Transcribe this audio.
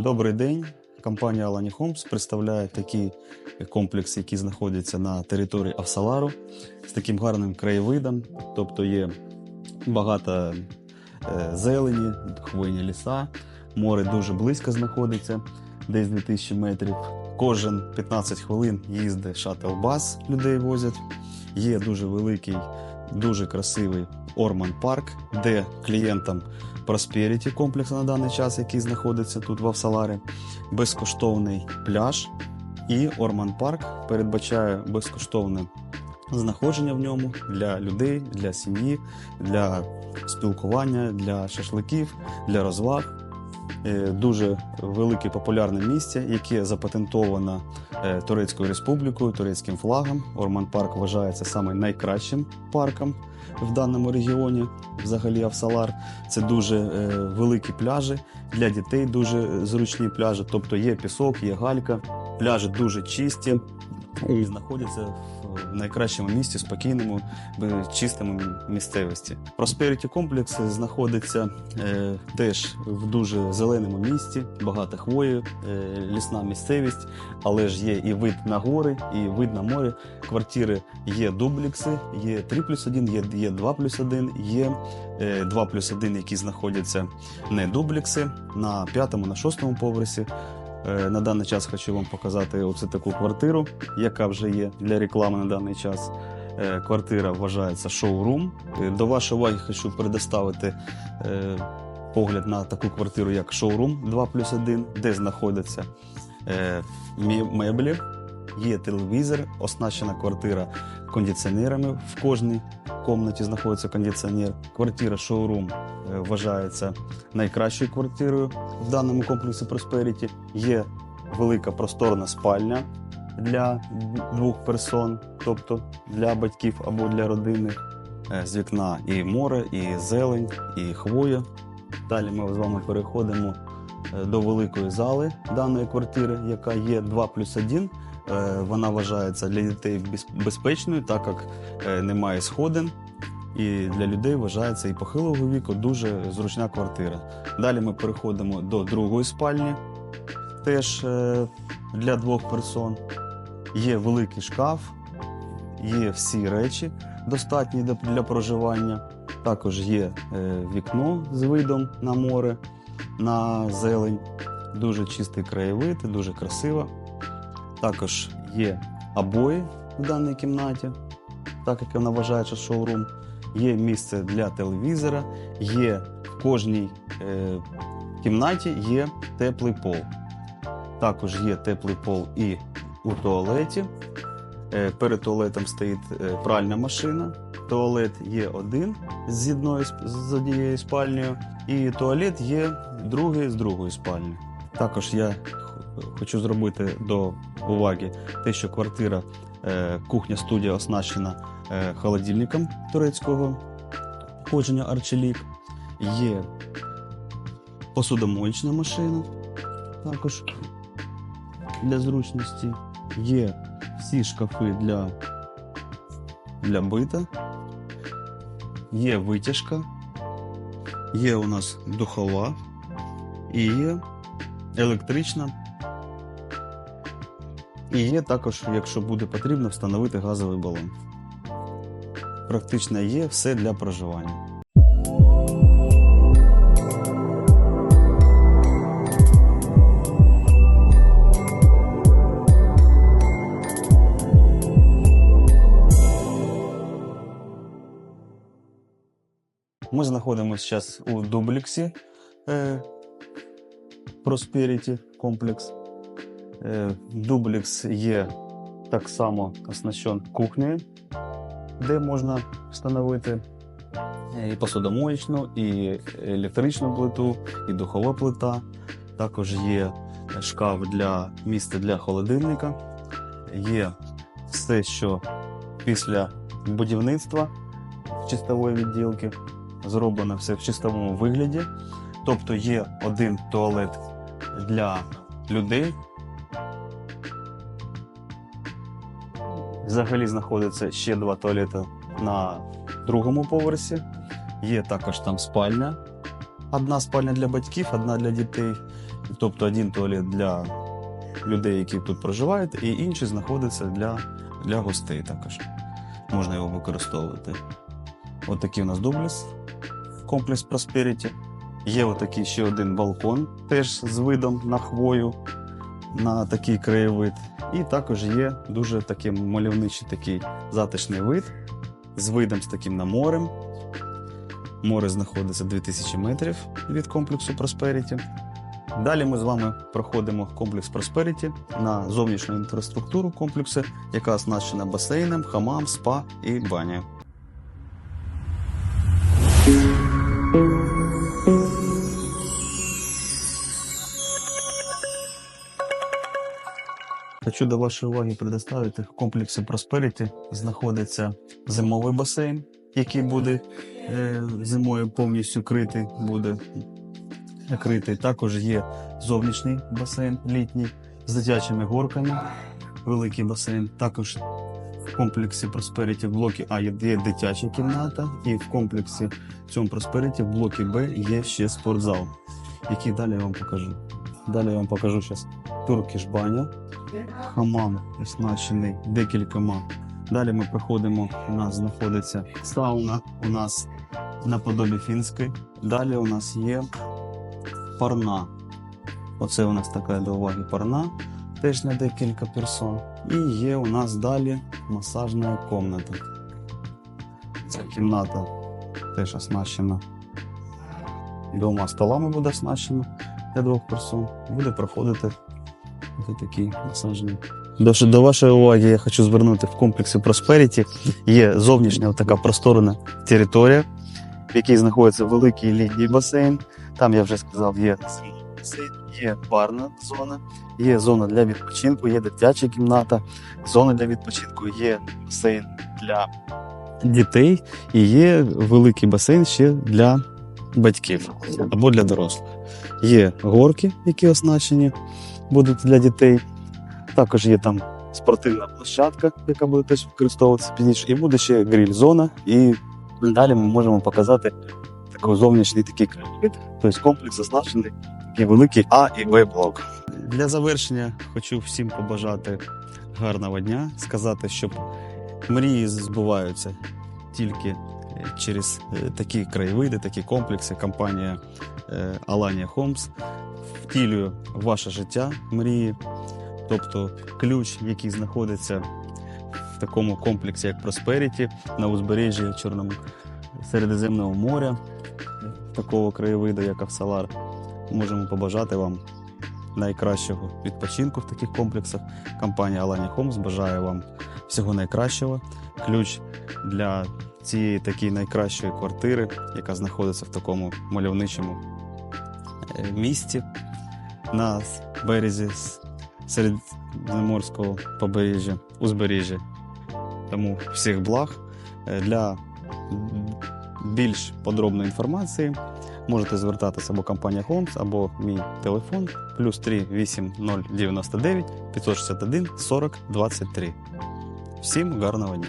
Добрий день. Компанія Alani Homes представляє такий комплекс, який знаходиться на території Авсалару з таким гарним краєвидом. Тобто є багато е, зелені, хвойні ліса, море дуже близько знаходиться, десь 2000 метрів. Кожен 15 хвилин їздить шаттл-бас, людей возять. Є дуже великий, дуже красивий Орман Парк, де клієнтам Prosperity комплекс на даний час, який знаходиться тут в Авсаларі, безкоштовний пляж. І Орман Парк передбачає безкоштовне знаходження в ньому для людей, для сім'ї, для спілкування, для шашликів, для розваг. Е, Дуже велике популярне місце, яке запатентовано Турецькою республікою, турецьким флагом. Орман Парк вважається саме найкращим парком в даному регіоні. Взагалі Авсалар. Це дуже е, великі пляжі для дітей, дуже зручні пляжі. Тобто є пісок, є галька, пляжі дуже чисті і знаходяться в найкращому місці, спокійному, е, чистому місцевості. Prosperity комплекс знаходиться е, теж в дуже зеленому місці, багато хвої, е, лісна місцевість, але ж є і вид на гори, і вид на море. Квартири є дублікси, є 3 плюс 1, є, є 2 плюс 1, є е, 2 плюс 1, які знаходяться не дублікси на п'ятому, на шостому поверсі. Е, На даний час хочу вам показати оце таку квартиру, яка вже є для реклами на даний час. Е, Квартира вважається шоурум. Е, До вашої уваги хочу предоставити погляд на таку квартиру, як шоурум 2 плюс 1, де знаходяться меблі, є телевізор, оснащена квартира кондиціонерами. В кожній кімнаті знаходиться кондиціонер. Квартира шоурум вважається найкращою квартирою в даному комплексі Prosperity. Є велика просторна спальня для двох персон, тобто для батьків або для родини. Е, З вікна і море, і зелень, і хвоя. Далі ми з вами переходимо е, до великої зали даної квартири, яка є 2 плюс 1. Е, Вона вважається для дітей без- безпечною, так як е, немає сходин. І для людей вважається і похилого віку дуже зручна квартира. Далі ми переходимо до другої спальні, теж е, для двох персон. Є великий шкаф, є всі речі достатні для- проживання. Також є е, вікно з видом на море, на зелень. Дуже чистий краєвид, дуже красиво. Також є обої в даній кімнаті, так як вона вважається шоурум. Є місце для телевізора, є в кожній е, кімнаті є теплий пол. Також є теплий пол і у туалеті. Е, перед туалетом стоїть е, пральна машина. Туалет є один з одної з однією спальнею, і туалет є другий з другої спальні. Також я хочу зробити до уваги те, що квартира е, кухня-студія оснащена е, холодильником турецького походження Арчелік. Є посудомоєчна машина, також для зручності. Є всі шкафи для, для бита. Є витяжка, є у нас духова і є електрична. І є також, якщо буде потрібно, встановити газовий балон. Практично є все для проживання. Ми знаходимося зараз у дубліксі е, Prosperity комплекс. Е, дублікс є так само оснащен кухнею, де можна встановити і посудомоєчну, і електричну плиту, і духова плита. Також є шкаф для місця для холодильника. Є все, що після будівництва чистової відділки зроблено все в чистовому вигляді. Тобто є один туалет для людей. Взагалі знаходиться ще два туалети на другому поверсі. Є також там спальня. Одна спальня для батьків, одна для дітей. Тобто один туалет для людей, які тут проживають, і інший знаходиться для, для гостей також. Можна його використовувати. От у нас дубліс, комплекс Prosperity. Є отакий ще один балкон, теж з видом на хвою, на такий краєвид. І також є дуже такий мальовничий такий затишний вид з видом з таким на морем. Море знаходиться 2000 метрів від комплексу Prosperity. Далі ми з вами проходимо комплекс Prosperity на зовнішню інфраструктуру комплексу, яка оснащена басейном, хамам, спа і банею. Хочу до вашої уваги предоставити в комплексі Prosperity знаходиться зимовий басейн, який буде е, зимою повністю критий, буде критий. Також є зовнішній басейн літній з дитячими горками, великий басейн. Також в комплексі Prosperity в блокі А є дитяча кімната, і в комплексі цьому Prosperity в блокі Б є ще спортзал, який далі я вам покажу. Далі я вам покажу зараз туркіш баня, хамам оснащений декількома. Далі ми проходимо, у нас знаходиться сауна, у нас наподобі фінської. Далі у нас є парна. Оце у нас така до уваги парна, теж на декілька персон. І є у нас далі масажна кімната. Ця кімната теж оснащена двома столами буде оснащена для двох персон. Буде проходити такий масажний. До, до вашої уваги я хочу звернути в комплексі Prosperity. Є зовнішня така просторна територія, в якій знаходиться великий літній басейн. Там я вже сказав, є басейн, є барна зона, є зона для відпочинку, є дитяча кімната, зона для відпочинку, є басейн для дітей і є великий басейн ще для батьків або для дорослих. Є горки, які оснащені будуть для дітей. Також є там спортивна площадка, яка буде теж використовуватися пізніше, і буде ще гриль-зона. І далі ми можемо показати такий зовнішній такий краєвид, тобто комплекс оснащений такий великий А і Б блок. Для завершення хочу всім побажати гарного дня, сказати, щоб мрії збуваються тільки через е, такі краєвиди, такі комплекси. Компанія е, Alania Homes втілює ваше життя мрії. Тобто ключ, який знаходиться в такому комплексі, як Prosperity, на узбережжі Чорного Середземного моря, такого краєвиду, як Авсалар, можемо побажати вам найкращого відпочинку в таких комплексах. Компанія Alania Homes бажає вам всього найкращого. Ключ для цієї такої найкращої квартири, яка знаходиться в такому мальовничому е, місті на березі с- середземноморського побережжя, узбережжя. Тому всіх благ. Е, Для більш подробної інформації можете звертатися або компанія Homes, або мій телефон плюс 3 8099 561 40 23. Всім гарного дня!